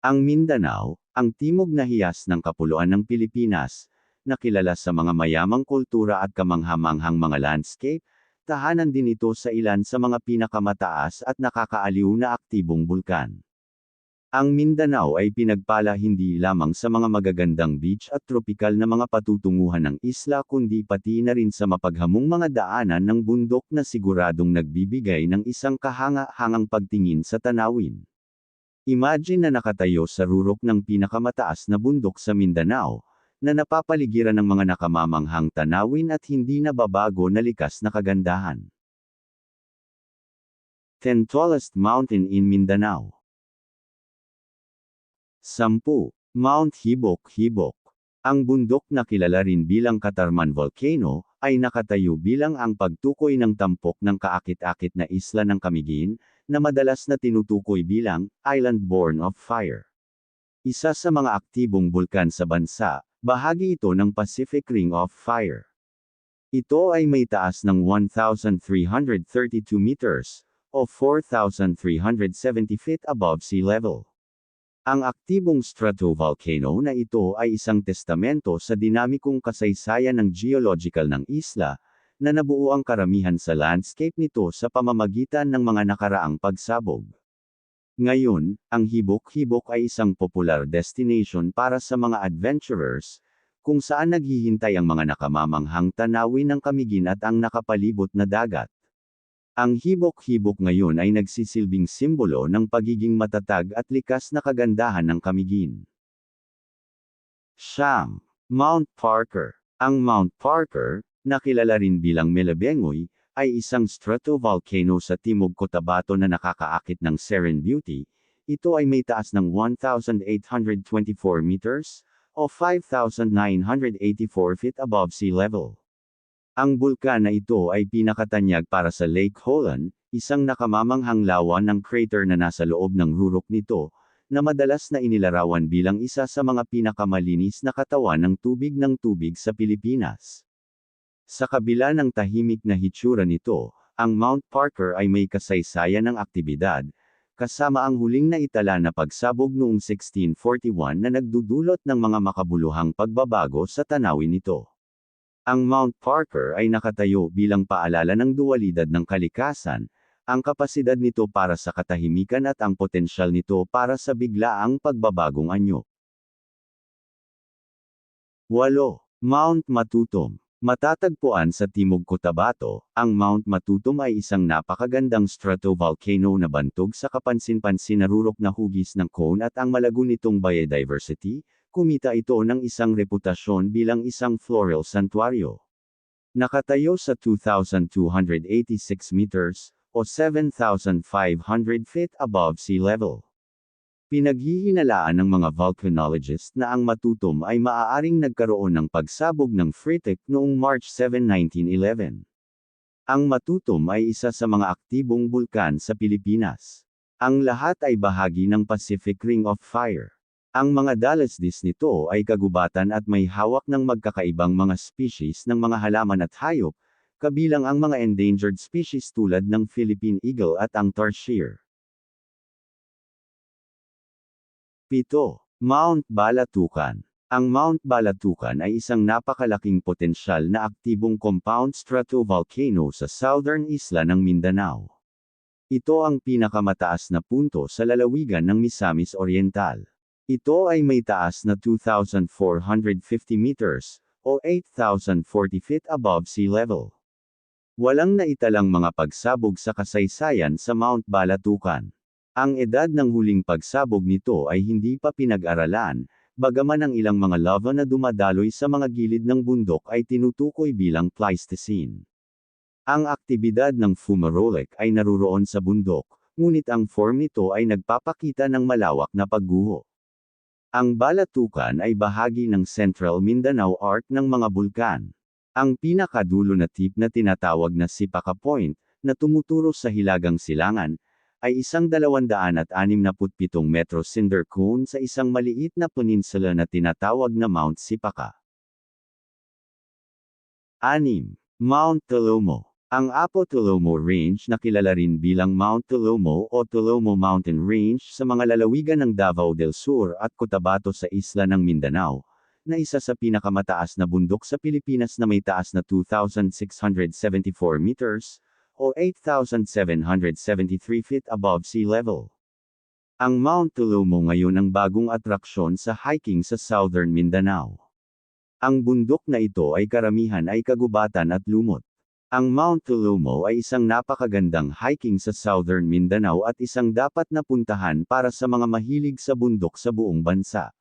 Ang Mindanao, ang timog na hiyas ng kapuluan ng Pilipinas, nakilala sa mga mayamang kultura at kamanghamanghang mga landscape, tahanan din ito sa ilan sa mga pinakamataas at nakakaaliw na aktibong bulkan. Ang Mindanao ay pinagpala hindi lamang sa mga magagandang beach at tropikal na mga patutunguhan ng isla kundi pati na rin sa mapaghamong mga daanan ng bundok na siguradong nagbibigay ng isang kahanga-hangang pagtingin sa tanawin. Imagine na nakatayo sa rurok ng pinakamataas na bundok sa Mindanao, na napapaligiran ng mga nakamamanghang tanawin at hindi nababago na likas na kagandahan. 10 Tallest Mountain in Mindanao 10. Mount Hibok-Hibok. Ang bundok na kilala rin bilang Katarman Volcano, ay nakatayo bilang ang pagtukoy ng tampok ng kaakit-akit na isla ng Camiguin, na madalas na tinutukoy bilang Island Born of Fire. Isa sa mga aktibong bulkan sa bansa, bahagi ito ng Pacific Ring of Fire. Ito ay may taas ng 1,332 meters, o 4,370 feet above sea level. Ang aktibong stratovolcano na ito ay isang testamento sa dinamikong kasaysayan ng geological ng isla, na nabuo ang karamihan sa landscape nito sa pamamagitan ng mga nakaraang pagsabog. Ngayon, ang Hibok-Hibok ay isang popular destination para sa mga adventurers, kung saan naghihintay ang mga nakamamanghang tanawin ng kamigin at ang nakapalibot na dagat. Ang hibok-hibok ngayon ay nagsisilbing simbolo ng pagiging matatag at likas na kagandahan ng Kamigin. Siyam. Mount Parker. Ang Mount Parker, na kilala rin bilang Melabengoy, ay isang stratovolcano sa timog Cotabato na nakakaakit ng Seren Beauty. Ito ay may taas ng 1,824 meters, o 5,984 feet above sea level. Ang bulkan na ito ay pinakatanyag para sa Lake Holon, isang nakamamanghang lawa ng crater na nasa loob ng rurok nito, na madalas na inilarawan bilang isa sa mga pinakamalinis na katawan ng tubig ng tubig sa Pilipinas. Sa kabila ng tahimik na hitsura nito, ang Mount Parker ay may kasaysayan ng aktibidad, kasama ang huling naitala na pagsabog noong 1641 na nagdudulot ng mga makabuluhang pagbabago sa tanawin nito. Ang Mount Parker ay nakatayo bilang paalala ng dualidad ng kalikasan, ang kapasidad nito para sa katahimikan at ang potensyal nito para sa biglaang pagbabagong anyo. 8. Mount Matutom Matatagpuan sa Timog Cotabato, ang Mount Matutom ay isang napakagandang stratovolcano na bantog sa kapansin-pansin na rurok na hugis ng cone at ang malago nitong biodiversity, kumita ito ng isang reputasyon bilang isang floral santuario. Nakatayo sa 2,286 meters, o 7,500 feet above sea level. Pinaghihinalaan ng mga volcanologists na ang matutom ay maaaring nagkaroon ng pagsabog ng Freatic noong March 7, 1911. Ang matutom ay isa sa mga aktibong bulkan sa Pilipinas. Ang lahat ay bahagi ng Pacific Ring of Fire. Ang mga dalasdis nito ay kagubatan at may hawak ng magkakaibang mga species ng mga halaman at hayop, kabilang ang mga endangered species tulad ng Philippine eagle at ang tarsier. 7. Mount Balatukan Ang Mount Balatukan ay isang napakalaking potensyal na aktibong compound stratovolcano sa southern isla ng Mindanao. Ito ang pinakamataas na punto sa lalawigan ng Misamis Oriental. Ito ay may taas na 2,450 meters, o 8,040 feet above sea level. Walang naitalang mga pagsabog sa kasaysayan sa Mount Balatukan. Ang edad ng huling pagsabog nito ay hindi pa pinag-aralan, bagaman ang ilang mga lava na dumadaloy sa mga gilid ng bundok ay tinutukoy bilang Pleistocene. Ang aktibidad ng fumarolic ay naruroon sa bundok, ngunit ang form nito ay nagpapakita ng malawak na pagguho. Ang Balatukan ay bahagi ng Central Mindanao Arc ng mga bulkan. Ang pinakadulo na tip na tinatawag na Sipaka Point, na tumuturo sa Hilagang Silangan, ay isang 267 metro cinder cone sa isang maliit na peninsula na tinatawag na Mount Sipaka. 6. Mount Talomo Ang Apo Tulomo Range na kilala rin bilang Mount Tulomo o Tulomo Mountain Range sa mga lalawigan ng Davao del Sur at Cotabato sa isla ng Mindanao, na isa sa pinakamataas na bundok sa Pilipinas na may taas na 2,674 meters, o 8,773 feet above sea level. Ang Mount Tulomo ngayon ang bagong atraksyon sa hiking sa Southern Mindanao. Ang bundok na ito ay karamihan ay kagubatan at lumot. Ang Mount Tulomo ay isang napakagandang hiking sa Southern Mindanao at isang dapat na puntahan para sa mga mahilig sa bundok sa buong bansa.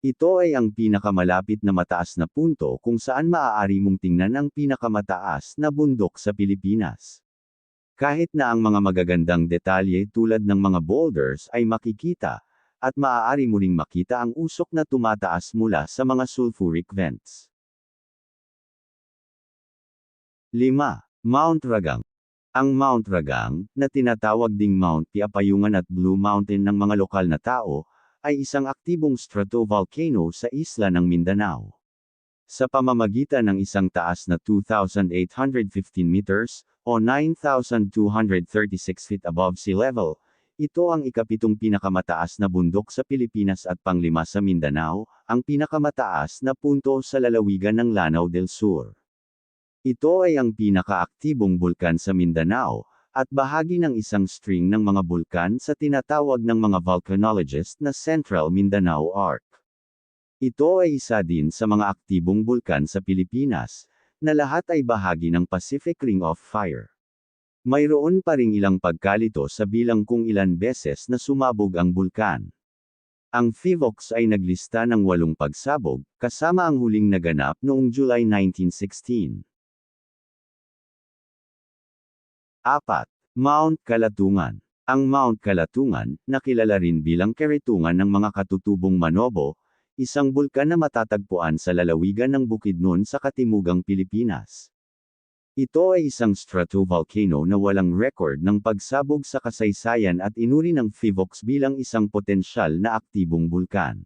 Ito ay ang pinakamalapit na mataas na punto kung saan maaari mong tingnan ang pinakamataas na bundok sa Pilipinas. Kahit na ang mga magagandang detalye tulad ng mga boulders ay makikita, at maaari mo ring makita ang usok na tumataas mula sa mga sulfuric vents. 5. Mount Ragang Ang Mount Ragang, na tinatawag ding Mount Piapayungan at Blue Mountain ng mga lokal na tao, ay isang aktibong stratovolcano sa isla ng Mindanao. Sa pamamagitan ng isang taas na 2,815 meters, o 9,236 feet above sea level, ito ang ikapitong pinakamataas na bundok sa Pilipinas at panglima sa Mindanao, ang pinakamataas na punto sa lalawigan ng Lanao del Sur. Ito ay ang pinakaaktibong bulkan sa Mindanao, at bahagi ng isang string ng mga bulkan sa tinatawag ng mga volcanologist na Central Mindanao Arc. Ito ay isa din sa mga aktibong bulkan sa Pilipinas, na lahat ay bahagi ng Pacific Ring of Fire. Mayroon pa ring ilang pagkalito sa bilang kung ilan beses na sumabog ang bulkan. Ang FIVOX ay naglista ng walong pagsabog, kasama ang huling naganap noong July 1916. 4. Mount Kalatungan. Ang Mount Kalatungan, nakilala rin bilang keritungan ng mga katutubong Manobo, isang bulkan na matatagpuan sa lalawigan ng Bukidnon sa Katimugang Pilipinas. Ito ay isang stratovolcano na walang record ng pagsabog sa kasaysayan at inuri ng FIVOX bilang isang potensyal na aktibong bulkan.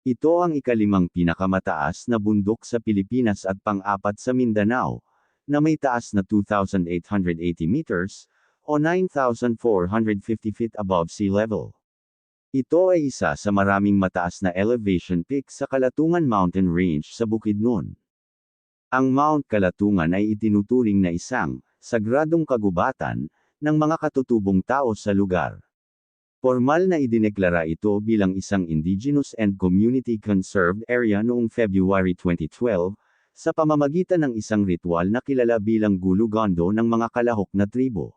Ito ang ikalimang pinakamataas na bundok sa Pilipinas at pang-apat sa Mindanao, na may taas na 2,880 meters, o 9,450 feet above sea level. Ito ay isa sa maraming mataas na elevation peak sa Kalatungan Mountain Range sa Bukidnon. Ang Mount Kalatungan ay itinuturing na isang sagradong kagubatan ng mga katutubong tao sa lugar. Formal na idineklara ito bilang isang Indigenous and Community Conserved Area noong February 2012, sa pamamagitan ng isang ritual na kilala bilang gulugondo ng mga kalahok na tribo.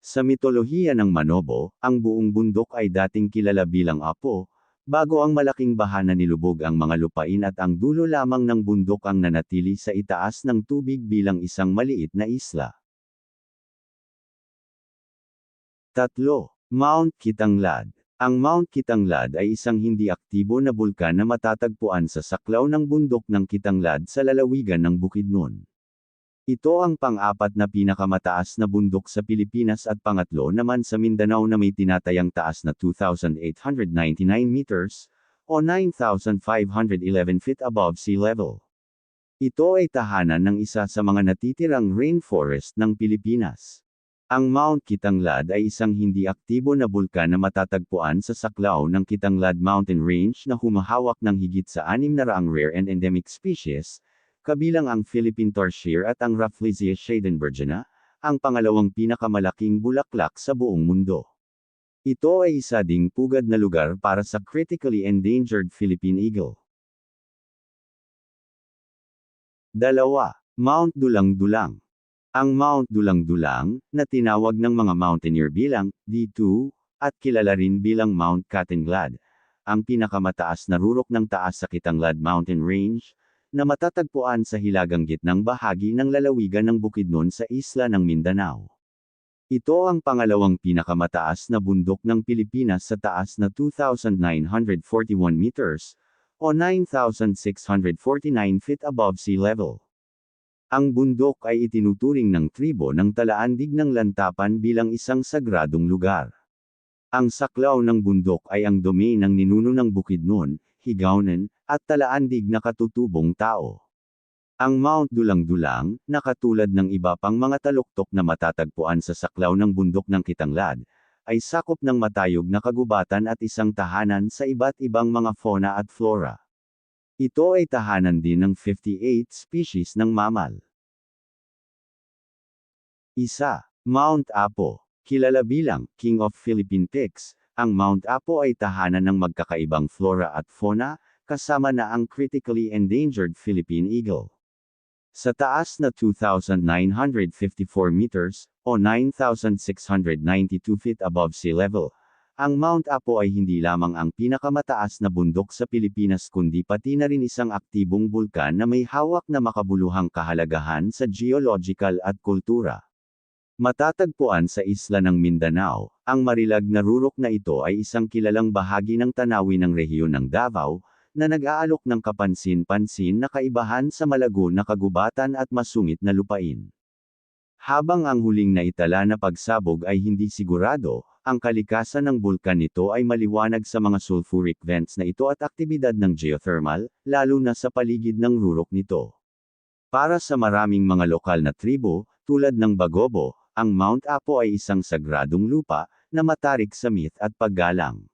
Sa mitolohiya ng Manobo, ang buong bundok ay dating kilala bilang Apo, bago ang malaking baha na nilubog ang mga lupain at ang dulo lamang ng bundok ang nanatili sa itaas ng tubig bilang isang maliit na isla. 3. Mount Kitanglad ang Mount Kitanglad ay isang hindi aktibo na bulkan na matatagpuan sa saklaw ng bundok ng Kitanglad sa lalawigan ng Bukidnon. Ito ang pang-apat na pinakamataas na bundok sa Pilipinas at pangatlo naman sa Mindanao na may tinatayang taas na 2,899 meters, o 9,511 feet above sea level. Ito ay tahanan ng isa sa mga natitirang rainforest ng Pilipinas. Ang Mount Kitanglad ay isang hindi aktibo na bulkan na matatagpuan sa saklaw ng Kitanglad Mountain Range na humahawak ng higit sa 600 rare and endemic species, kabilang ang Philippine tarsier at ang Rafflesia schadenbergiana, ang pangalawang pinakamalaking bulaklak sa buong mundo. Ito ay isa ding pugad na lugar para sa critically endangered Philippine eagle. Dalawa, Mount Dulang-Dulang ang Mount Dulang-Dulang, na tinawag ng mga mountaineer bilang D2, at kilala rin bilang Mount Katinglad, ang pinakamataas na rurok ng taas sa Kitanglad Mountain Range, na matatagpuan sa hilagang gitnang bahagi ng lalawigan ng Bukidnon sa isla ng Mindanao. Ito ang pangalawang pinakamataas na bundok ng Pilipinas sa taas na 2,941 meters, o 9,649 feet above sea level. Ang bundok ay itinuturing ng tribo ng Talaandig ng Lantapan bilang isang sagradong lugar. Ang saklaw ng bundok ay ang domain ng ninuno ng Bukidnon, Higaunan, at Talaandig na katutubong tao. Ang Mount Dulang-Dulang, na katulad ng iba pang mga taluktok na matatagpuan sa saklaw ng bundok ng Kitanglad, ay sakop ng matayog na kagubatan at isang tahanan sa iba't ibang mga fauna at flora. Ito ay tahanan din ng 58 species ng mammal. Isa, Mount Apo. Kilala bilang King of Philippine Peaks, ang Mount Apo ay tahanan ng magkakaibang flora at fauna, kasama na ang critically endangered Philippine eagle. Sa taas na 2,954 meters, o 9,692 feet above sea level, ang Mount Apo ay hindi lamang ang pinakamataas na bundok sa Pilipinas kundi pati na rin isang aktibong bulkan na may hawak na makabuluhang kahalagahan sa geological at kultura. Matatagpuan sa isla ng Mindanao, ang marilag na rurok na ito ay isang kilalang bahagi ng tanawin ng rehiyon ng Davao, na nag-aalok ng kapansin-pansin na kaibahan sa malago na kagubatan at masungit na lupain. Habang ang huling naitala na pagsabog ay hindi sigurado, ang kalikasan ng bulkan nito ay maliwanag sa mga sulfuric vents na ito at aktibidad ng geothermal, lalo na sa paligid ng rurok nito. Para sa maraming mga lokal na tribo, tulad ng Bagobo, ang Mount Apo ay isang sagradong lupa, na matarik sa myth at paggalang.